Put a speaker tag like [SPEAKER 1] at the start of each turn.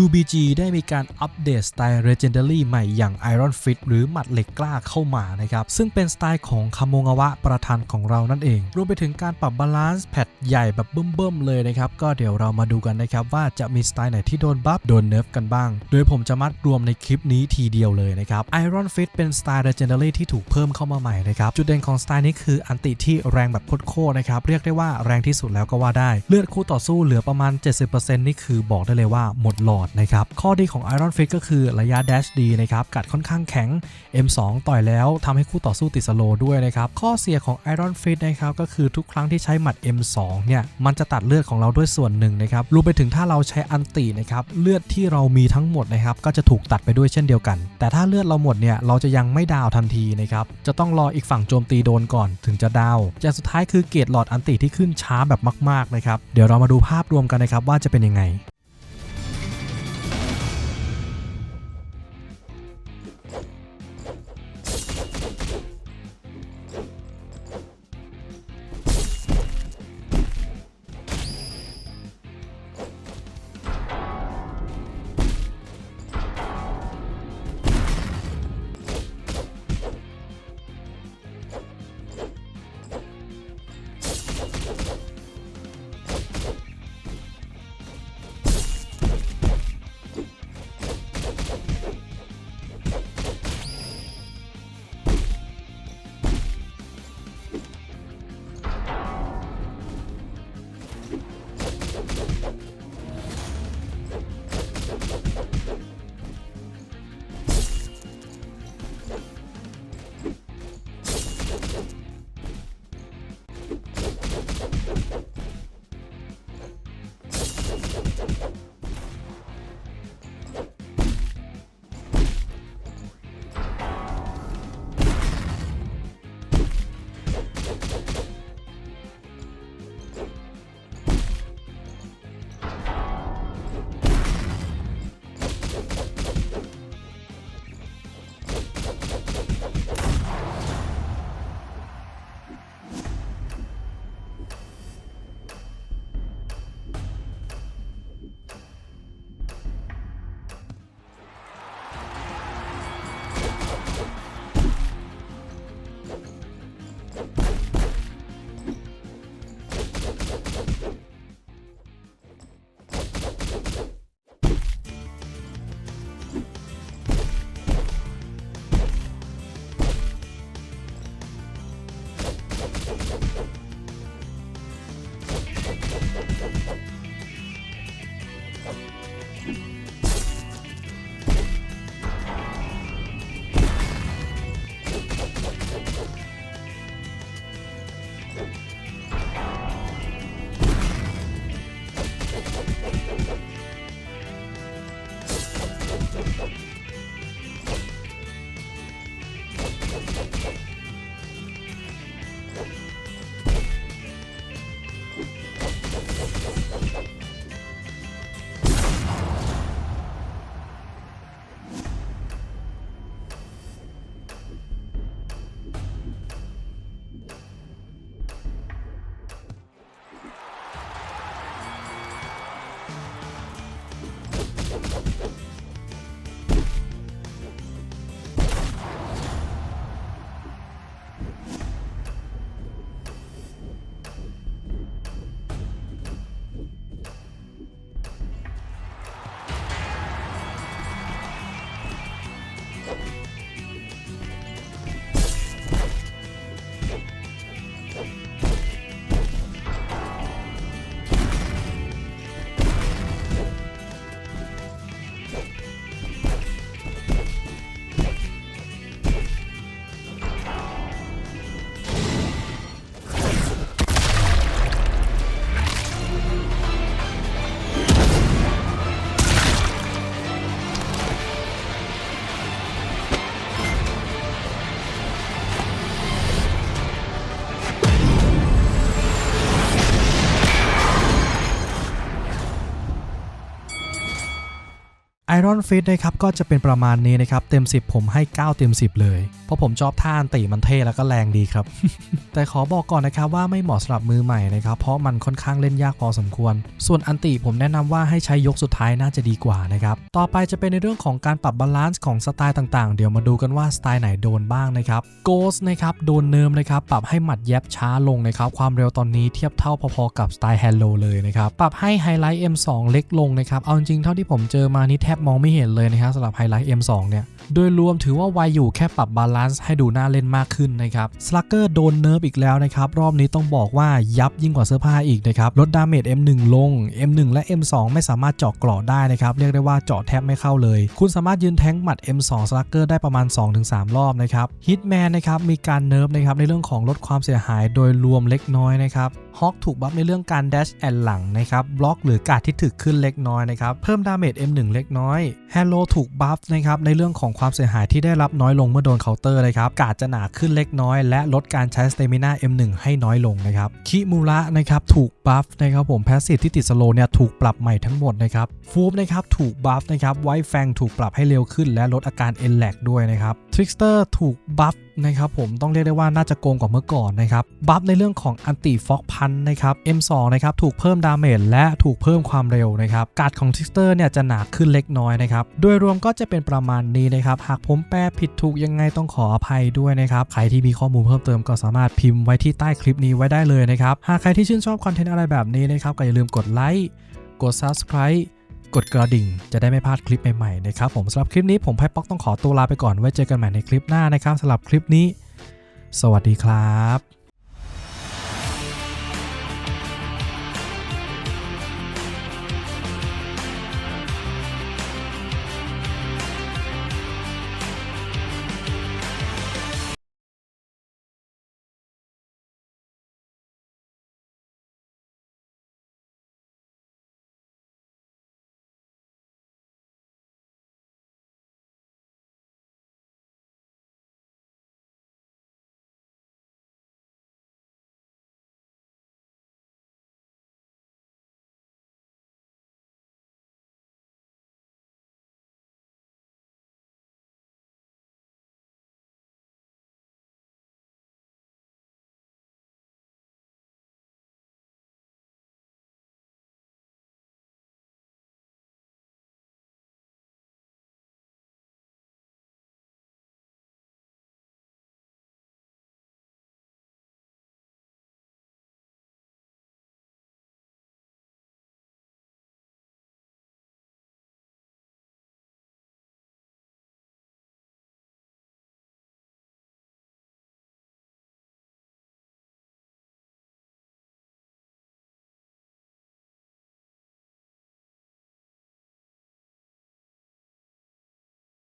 [SPEAKER 1] UBG ได้มีการอัปเดตสไตล์ Legendary ใหม่อย่าง Iron Fist หรือหมัดเหล็กกล้าเข้ามานะครับ ซึ่งเป็นสไตล์ของคาโมงาวะประธานของเรานั่นเอง รวมไปถึงการปรับบาลานซ์แพทใหญ่แบบเบิ่มๆเลยนะครับ ก็เดี๋ยวเรามาดูกันนะครับ ว่าจะมีสไตล์ไหนที่โดนบัฟโดนเนิร์ฟกันบ้าง โดยผมจะมัดรวมในคลิปนี้ทีเดียวเลยนะครับ Iron Fist เป็นสไตล์ Legendary ที่ถูกเพิ่มเข้ามาใหม่นะครับ จุดเด่นของสไตล์นี้คืออันติที่แรงแบบโคตรๆนะครับ เรียกได้ว่าแรงที่สุดแล้วก็ว่าได้ เลือดคู่ต่อสู้เหลือประมาณ 70%นี่คือบอกได้เลยว่าหมดหลอดนะครับ ข้อดีของ Iron Fist ก็คือระยะ dash ดีนะครับ กัดค่อนข้างแข็ง M2 ต่อยแล้วทำให้คู่ต่อสู้ติดสโลด้วยนะครับ ข้อเสียของ Iron Fist นะครับก็คือทุกครั้งที่ใช้หมัด M2 เนี่ยมันจะตัดเลือดของเราด้วยส่วนหนึ่งนะครับรวมไปถึงถ้าเราใช้อันตินะครับเลือดที่เรามีทั้งหมดนะครับก็จะถูกตัดไปด้วยเช่นเดียวกัน แต่ถ้าเลือดเราหมดเนี่ยเราจะยังไม่ดาวทันทีนะครับจะต้องรออีกฝั่งโจมตีโดนก่อนถึงจะดาวอย่างสุดท้ายคือเกตหลอดอันติที่ขึ้นช้าแบบมากๆนะครับเดี๋ยวเรามาดูภาพรวมกันนะครับว่าจะเป็นยังไง Iron Fist นะครับก็จะเป็นประมาณนี้นะครับเต็ม 10 ผมให้ 9 เต็ม 10 เลย เพราะผมชอบท่าอันติมันเท่แล้วก็แรงดีครับ แต่ขอบอกก่อนนะครับว่าไม่เหมาะสำหรับมือใหม่นะครับ เพราะมันค่อนข้างเล่นยากพอสมควร ส่วนอันติผมแนะนำว่าให้ใช้ยกสุดท้ายน่าจะดีกว่านะครับ ต่อไปจะเป็นในเรื่องของการปรับบาลานซ์ของสไตล์ต่างๆ เดี๋ยวมาดูกันว่าสไตล์ไหนโดนบ้างนะครับ Ghost นะครับโดนเนิมนะครับปรับให้หมัดแยบช้าลงนะครับความเร็วตอนนี้เทียบเท่าพอๆกับสไตล์ Hello เลยนะครับปรับให้ไฮไลท์ M2 เล็กลงนะครับเอาจริงเท่าที่ผมเจอมานี่แทบมองไม่เห็นเลยนะครับสำหรับไฮไลท์ M2 เนี่ยโดยรวมถือว่าไวอยู่แค่ปรับบาลานซ์ให้ดูน่าเล่นมากขึ้นนะครับสลักเกอร์โดนเนิร์ฟอีกแล้วนะครับ รอบนี้ต้องบอกว่ายับยิ่งกว่าเสื้อผ้าอีกนะครับ ลดดาเมจ M1 ลง M1 และ M2 ไม่สามารถเจาะกราะได้นะครับ เรียกได้ว่าเจาะแทบไม่เข้าเลย คุณสามารถยืนแทงหมัด M2 สลักเกอร์ได้ประมาณ 2-3 รอบนะครับฮิตแมนนะครับมีการเนิร์ฟนะครับในเรื่องของลดความเสียหายโดยรวมเล็กน้อยนะครับฮอกถูกบัฟในเรื่องการแดชแอนหลังนะครับบล็อกหรือการดที่ถึกขึ้นเล็กน้อยนะครับเพิ่มดาเมจ M1 เล็กน้อยแฮโลถูกบัฟนะครับในเรื่องของความเสียหายที่ได้รับน้อยลงเมื่อโดนเคาน์เตอร์นะครับกาดจะหนาขึ้นเล็กน้อยและลดการใช้สเตมิน่า M1 ให้น้อยลงนะครับคิมูระนะครับถูกบัฟนะครับผมแพสซีฟที่ติดสโลเนี่ยถูกปรับใหม่ทั้งหมดนะครับฟูบนะครับถูกบัฟนะครับไวแฟงถูกปรับให้เร็วขึ้นและลดอาการเอ็นแลกด้วยนะครับทริกสเตอร์ถูกบัฟนะครับผมต้องเรียกได้ว่าน่าจะโกงกว่าเมื่อก่อนนะครับบัฟในเรื่องของอันติฟอกพันนะครับ M2 นะครับถูกเพิ่มดาเมจและถูกเพิ่มความเร็วนะครับการ์ดของทริกสเตอร์เนี่ยจะหนาขึ้นเล็กน้อยนะครับโดยรวมก็จะเป็นประมาณนี้นะครับหากผมแปลผิดถูกยังไงต้องขออภัยด้วยนะครับใครที่มีข้อมูลเพิ่มเติมก็สามารถพิมพ์ไว้ที่ใต้คลิปนี้ไว้ได้เลยนะครับหากใครที่ชื่นชอบคอนเทนต์อะไรแบบนี้นะครับก็อย่าลืมกดไลค์กด subscribe กดกระดิ่ง จะได้ไม่พลาดคลิปใหม่ๆนะครับผมสำหรับคลิปนี้ผมไพ่ป๊อกต้องขอตัวลาไปก่อนไว้เจอกันใหม่ในคลิปหน้านะครับสำหรับคลิปนี้ สวัสดีครับ